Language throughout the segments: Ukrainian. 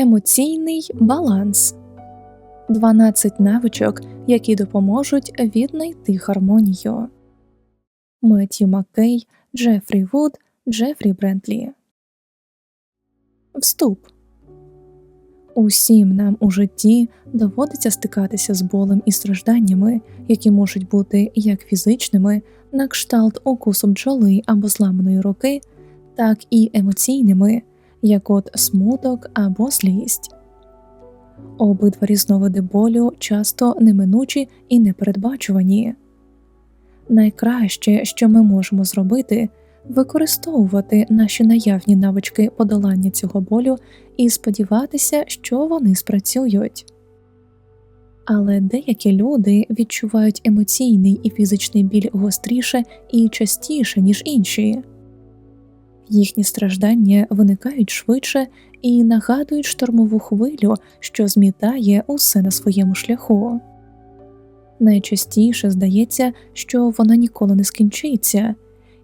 Емоційний баланс 12 навичок, які допоможуть віднайти гармонію. Меттью Маккей, Джефрі Вуд, Джефрі Брентлі. Вступ Усім нам у житті доводиться стикатися з болем і стражданнями, які можуть бути як фізичними, на кшталт укусу бджоли або зламаної руки, так і емоційними як от смуток або злість. Обидва різновиди болю часто неминучі і непередбачувані. Найкраще, що ми можемо зробити, використовувати наші наявні навички подолання цього болю і сподіватися, що вони спрацюють. Але деякі люди відчувають емоційний і фізичний біль гостріше і частіше, ніж інші їхні страждання виникають швидше і нагадують штормову хвилю, що змітає усе на своєму шляху. Найчастіше здається, що вона ніколи не скінчиться,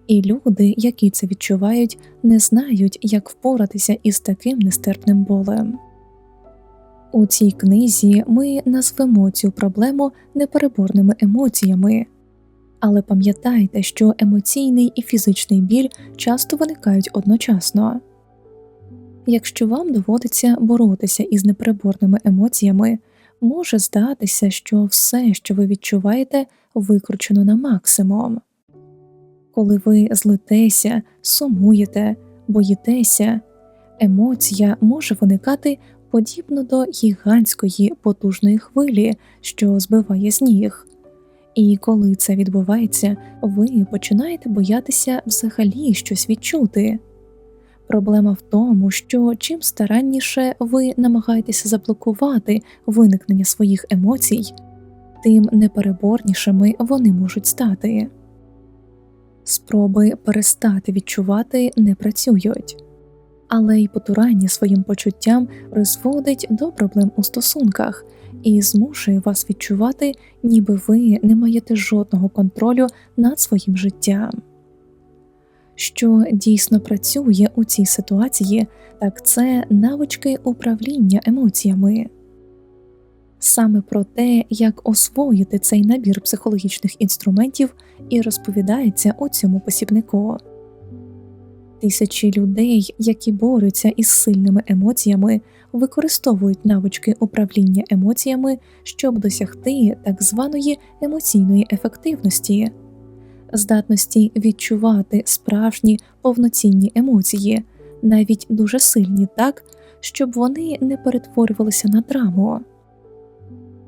і люди, які це відчувають, не знають, як впоратися із таким нестерпним болем. У цій книзі ми назвемо цю проблему непереборними емоціями, але пам'ятайте, що емоційний і фізичний біль часто виникають одночасно. Якщо вам доводиться боротися із непереборними емоціями, може здатися, що все, що ви відчуваєте, викручено на максимум. Коли ви злитеся, сумуєте, боїтеся, емоція може виникати подібно до гігантської потужної хвилі, що збиває з ніг. І коли це відбувається, ви починаєте боятися взагалі щось відчути. Проблема в тому, що чим старанніше ви намагаєтеся заблокувати виникнення своїх емоцій, тим непереборнішими вони можуть стати. Спроби перестати відчувати не працюють, але й потурання своїм почуттям призводить до проблем у стосунках і змушує вас відчувати, ніби ви не маєте жодного контролю над своїм життям. Що дійсно працює у цій ситуації, так це навички управління емоціями. Саме про те, як освоїти цей набір психологічних інструментів, і розповідається у цьому посібнику. Тисячі людей, які борються із сильними емоціями, використовують навички управління емоціями, щоб досягти так званої емоційної ефективності, здатності відчувати справжні повноцінні емоції, навіть дуже сильні так, щоб вони не перетворювалися на драму.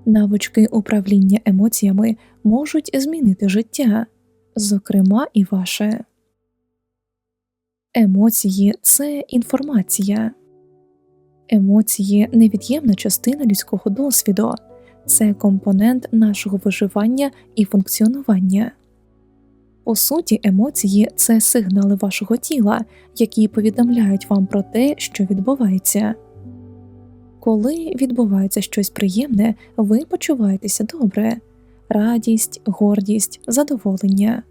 Навички управління емоціями можуть змінити життя, зокрема і ваше. Емоції це інформація. Емоції невід'ємна частина людського досвіду, це компонент нашого виживання і функціонування. По суті, емоції це сигнали вашого тіла, які повідомляють вам про те, що відбувається. Коли відбувається щось приємне, ви почуваєтеся добре радість, гордість, задоволення.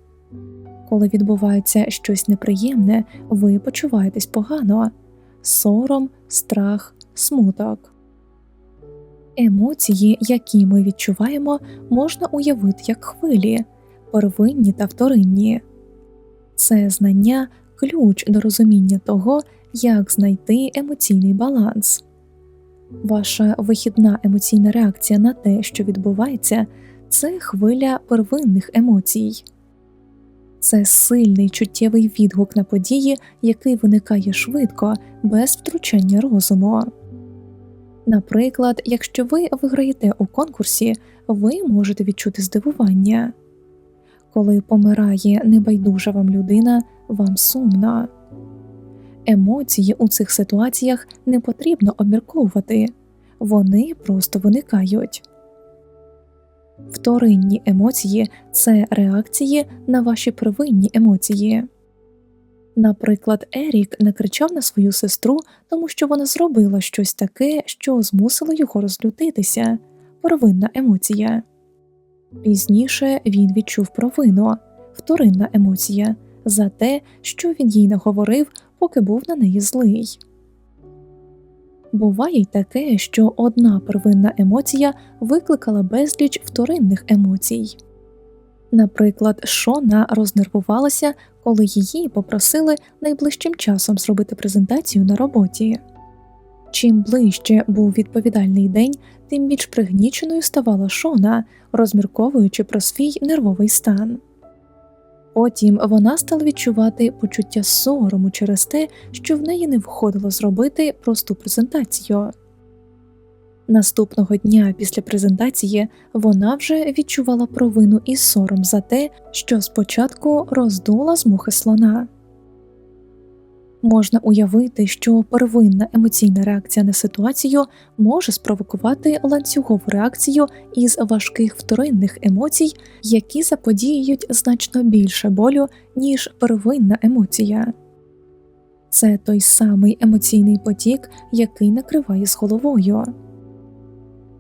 Коли відбувається щось неприємне, ви почуваєтесь погано сором, страх, смуток. Емоції, які ми відчуваємо, можна уявити як хвилі, первинні та вторинні. Це знання ключ до розуміння того, як знайти емоційний баланс. Ваша вихідна емоційна реакція на те, що відбувається, це хвиля первинних емоцій це сильний чуттєвий відгук на події, який виникає швидко, без втручання розуму. Наприклад, якщо ви виграєте у конкурсі, ви можете відчути здивування, коли помирає небайдужа вам людина, вам сумно. Емоції у цих ситуаціях не потрібно обмірковувати, вони просто виникають. Вторинні емоції це реакції на ваші первинні емоції. Наприклад, Ерік накричав на свою сестру, тому що вона зробила щось таке, що змусило його розлютитися первинна емоція. Пізніше він відчув провину, вторинна емоція за те, що він їй наговорив, поки був на неї злий. Буває й таке, що одна первинна емоція викликала безліч вторинних емоцій. Наприклад, Шона рознервувалася, коли її попросили найближчим часом зробити презентацію на роботі. Чим ближче був відповідальний день, тим більш пригніченою ставала Шона, розмірковуючи про свій нервовий стан. Потім вона стала відчувати почуття сорому через те, що в неї не входило зробити просту презентацію. Наступного дня після презентації вона вже відчувала провину і сором за те, що спочатку роздула з мухи слона. Можна уявити, що первинна емоційна реакція на ситуацію може спровокувати ланцюгову реакцію із важких вторинних емоцій, які заподіюють значно більше болю, ніж первинна емоція. Це той самий емоційний потік, який накриває з головою.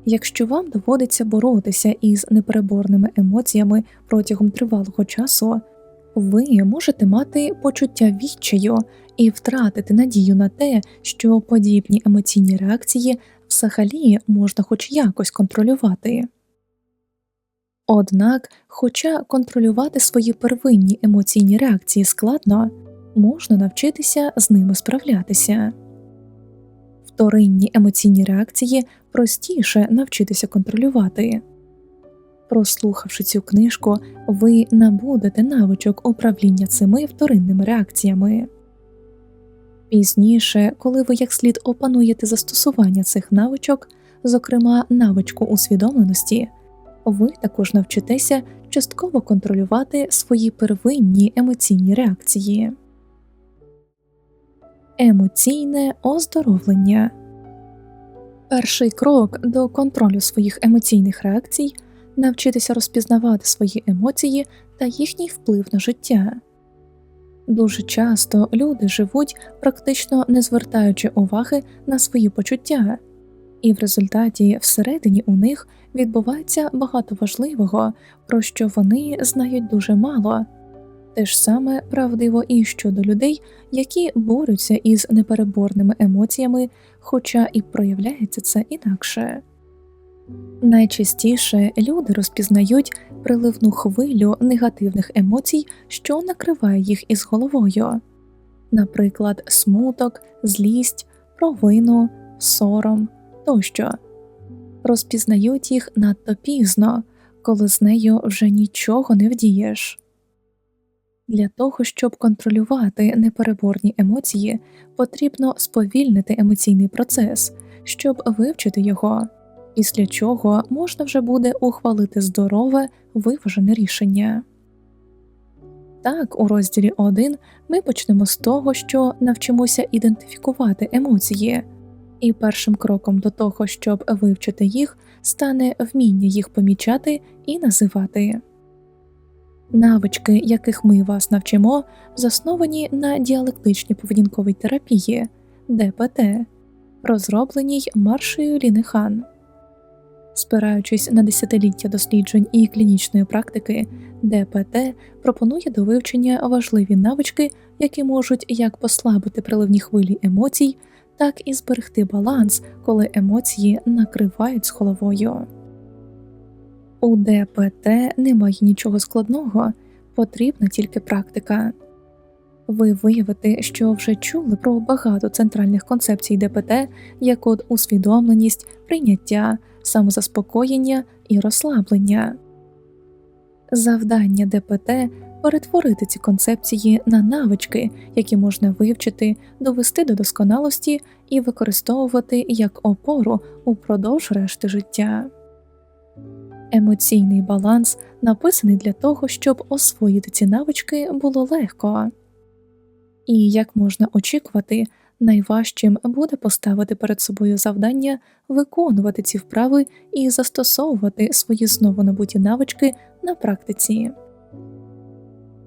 Якщо вам доводиться боротися із непереборними емоціями протягом тривалого часу, ви можете мати почуття відчаю і втратити надію на те, що подібні емоційні реакції взагалі можна хоч якось контролювати. Однак, хоча контролювати свої первинні емоційні реакції складно, можна навчитися з ними справлятися. Вторинні емоційні реакції простіше навчитися контролювати. Прослухавши цю книжку, ви набудете навичок управління цими вторинними реакціями. Пізніше, коли ви як слід опануєте застосування цих навичок, зокрема навичку усвідомленості, ви також навчитеся частково контролювати свої первинні емоційні реакції. Емоційне оздоровлення перший крок до контролю своїх емоційних реакцій навчитися розпізнавати свої емоції та їхній вплив на життя. Дуже часто люди живуть, практично не звертаючи уваги на свої почуття, і в результаті всередині у них відбувається багато важливого, про що вони знають дуже мало. Те ж саме правдиво і щодо людей, які борються із непереборними емоціями, хоча і проявляється це інакше. Найчастіше люди розпізнають приливну хвилю негативних емоцій, що накриває їх із головою, наприклад, смуток, злість, провину, сором тощо, розпізнають їх надто пізно, коли з нею вже нічого не вдієш. Для того, щоб контролювати непереборні емоції, потрібно сповільнити емоційний процес, щоб вивчити його після чого можна вже буде ухвалити здорове виважене рішення. Так, у розділі 1 ми почнемо з того, що навчимося ідентифікувати емоції, і першим кроком до того, щоб вивчити їх, стане вміння їх помічати і називати. Навички, яких ми вас навчимо, засновані на діалектичній поведінковій терапії ДПТ, розробленій маршею Лінехан. Спираючись на десятиліття досліджень і клінічної практики, ДПТ пропонує до вивчення важливі навички, які можуть як послабити приливні хвилі емоцій, так і зберегти баланс, коли емоції накривають з головою. У ДПТ немає нічого складного, потрібна тільки практика. Ви виявите, що вже чули про багато центральних концепцій ДПТ, як от усвідомленість, прийняття самозаспокоєння і розслаблення. Завдання ДПТ перетворити ці концепції на навички, які можна вивчити, довести до досконалості і використовувати як опору упродовж решти життя. Емоційний баланс написаний для того, щоб освоїти ці навички було легко, і як можна очікувати, найважчим буде поставити перед собою завдання виконувати ці вправи і застосовувати свої знову набуті навички на практиці.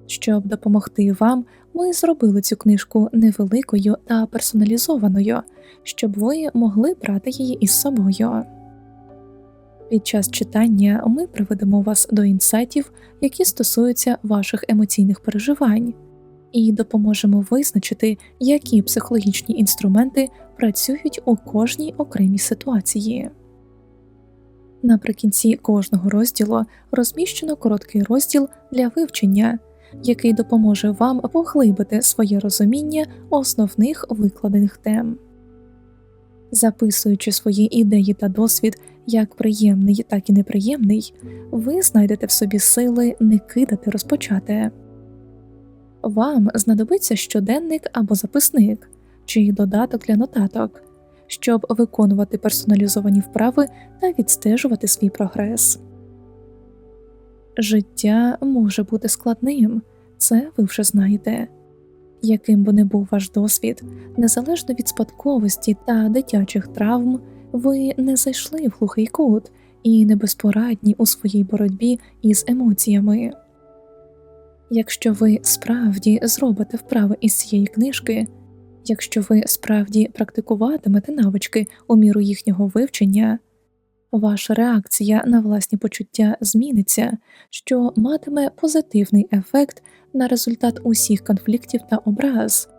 Щоб допомогти вам, ми зробили цю книжку невеликою та персоналізованою, щоб ви могли брати її із собою. Під час читання ми приведемо вас до інсайтів, які стосуються ваших емоційних переживань і допоможемо визначити, які психологічні інструменти працюють у кожній окремій ситуації. Наприкінці кожного розділу розміщено короткий розділ для вивчення, який допоможе вам поглибити своє розуміння основних викладених тем. Записуючи свої ідеї та досвід як приємний, так і неприємний, ви знайдете в собі сили не кидати розпочати. Вам знадобиться щоденник або записник чи додаток для нотаток, щоб виконувати персоналізовані вправи та відстежувати свій прогрес. Життя може бути складним, це ви вже знаєте. Яким би не був ваш досвід, незалежно від спадковості та дитячих травм, ви не зайшли в глухий кут і не безпорадні у своїй боротьбі із емоціями. Якщо ви справді зробите вправи із цієї книжки, якщо ви справді практикуватимете навички у міру їхнього вивчення, ваша реакція на власні почуття зміниться, що матиме позитивний ефект на результат усіх конфліктів та образ,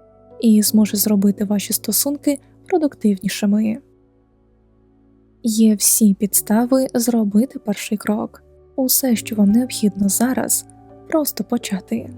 і зможе зробити ваші стосунки продуктивнішими. Є всі підстави зробити перший крок, усе, що вам необхідно зараз, просто почати.